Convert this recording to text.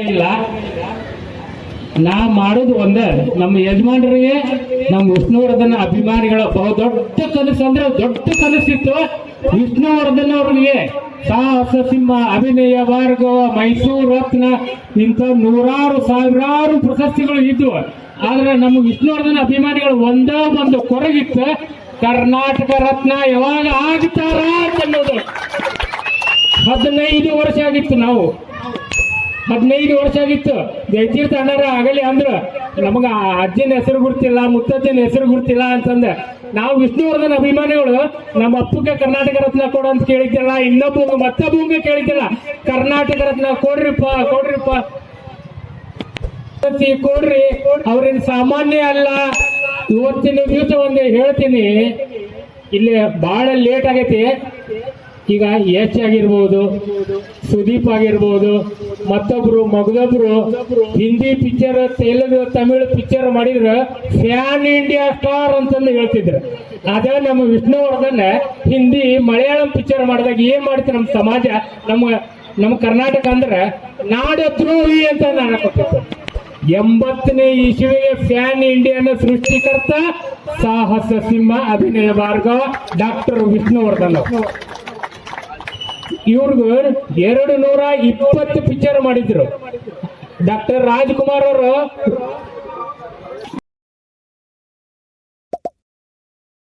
ಇಲ್ಲ. ನಾ ಮಾಡೋದು ಒಂದೇ. ನಮ್ಮ ಯಜಮಾನರಿಗೆ, ನಮ್ಮ ವಿಷ್ಣುವರ್ಧನ ಅಭಿಮಾನಿಗಳ ಬಹು ದೊಡ್ಡ ಕನಸು ಅಂದ್ರೆ ದೊಡ್ಡ ಕನಸಿತ್ತು ವಿಷ್ಣುವರ್ಧನ್ ಅವ್ರಿಗೆ ಸಾಹಸ ಸಿಂಹ, ಅಭಿನಯ, ಭಾರ್ಗವ, ಮೈಸೂರು ರತ್ನ, ಇಂಥ ನೂರಾರು ಸಾವಿರಾರು ಪ್ರಶಸ್ತಿಗಳು ಇದ್ವು. ಆದ್ರೆ ನಮ್ಮ ವಿಷ್ಣುವರ್ಧನ ಅಭಿಮಾನಿಗಳು ಒಂದೇ ಒಂದು ಕೊರಗಿತ್ತು. ಕರ್ನಾಟಕ ರತ್ನ ಯಾವಾಗ ಆಗ್ತಾರ ಅನ್ನೋದು. ಹದಿನೈದು ವರ್ಷ ಆಗಿತ್ತು ನಾವು. ಹದಿನೈದು ವರ್ಷ ಆಗಿತ್ತು. ಜಯತೀರ್ಥ ಅಣ್ಣಾರ ಆಗಲಿ ಅಂದ್ರೆ, ನಮಗ ಅಜ್ಜನ ಹೆಸರು ಗುರ್ತಿಲ್ಲ, ಮುತ್ತಜ್ಜನ ಹೆಸರು ಗುರ್ತಿಲ್ಲ ಅಂತಂದ. ನಾವು ವಿಷ್ಣುವರ್ಧನ್ ಅಭಿಮಾನಿಗಳು, ನಮ್ಮ ಅಪ್ಪಗೆ ಕರ್ನಾಟಕ ರತ್ನ ಕೊಡು ಅಂತ ಕೇಳಿದ್ದಿಲ್ಲ, ಇನ್ನೊಬ್ಬ ಮತ್ತೊಬ್ಬ ಕೇಳಿದ್ದಿಲ್ಲ. ಕರ್ನಾಟಕ ರತ್ನ ಕೊಡ್ರಿಪ್ಪ ಕೊಡ್ರಿಪ್ಪ. ಕೊಡ್ರಿ ಅವ್ರೇನ್ ಸಾಮಾನ್ಯ ಅಲ್ಲ. ಇವತ್ತಿನ ದಿವಸ ಒಂದು ಹೇಳ್ತೀನಿ. ಇಲ್ಲಿ ಬಹಳ ಲೇಟ್ ಆಗೈತಿ. ಈಗ ಎಚ್ ಆಗಿರ್ಬೋದು, ಸುದೀಪ್ ಆಗಿರ್ಬೋದು, ಮತ್ತೊಬ್ರು ಮಗದೊಬ್ರು ಹಿಂದಿ ಪಿಕ್ಚರ್ ತೆಲುಗು, ತಮಿಳ್ ಪಿಕ್ಚರ್ ಮಾಡಿದ್ರೆ ಫ್ಯಾನ್ ಇಂಡಿಯಾ ಸ್ಟಾರ್ ಅಂತಂದು ಹೇಳ್ತಿದ್ರು. ಅದೇ ನಮ್ಮ ವಿಷ್ಣುವರ್ಧನ್ ಹಿಂದಿ ಮಲಯಾಳಂ ಪಿಕ್ಚರ್ ಮಾಡಿದಾಗ ಏನ್ ಮಾಡ್ತಿ ನಮ್ಮ ಸಮಾಜ, ನಮ್ಮ ನಮ್ಮ ಕರ್ನಾಟಕ ಅಂದ್ರೆ ನಾಡದ್ರೋಹಿ ಅಂತ ನಾನು ಎಂಬತ್ತನೇ ಇಸುವಿಗೆ ಫ್ಯಾನ್ ಇಂಡಿಯಾನ ಸೃಷ್ಟಿಕರ್ತ ಸಾಹಸ ಸಿಂಹ ಅಭಿನಯ ಭಾರ್ಗವ ಡಾಕ್ಟರ್ ವಿಷ್ಣುವರ್ಧನ್ ಇವ್ರಿಗೂ ಎರಡು ನೂರ ಇಪ್ಪತ್ತು ಪಿಕ್ಚರ್ ಮಾಡಿದ್ರು. ಡಾಕ್ಟರ್ ರಾಜ್ಕುಮಾರ್ ಅವರು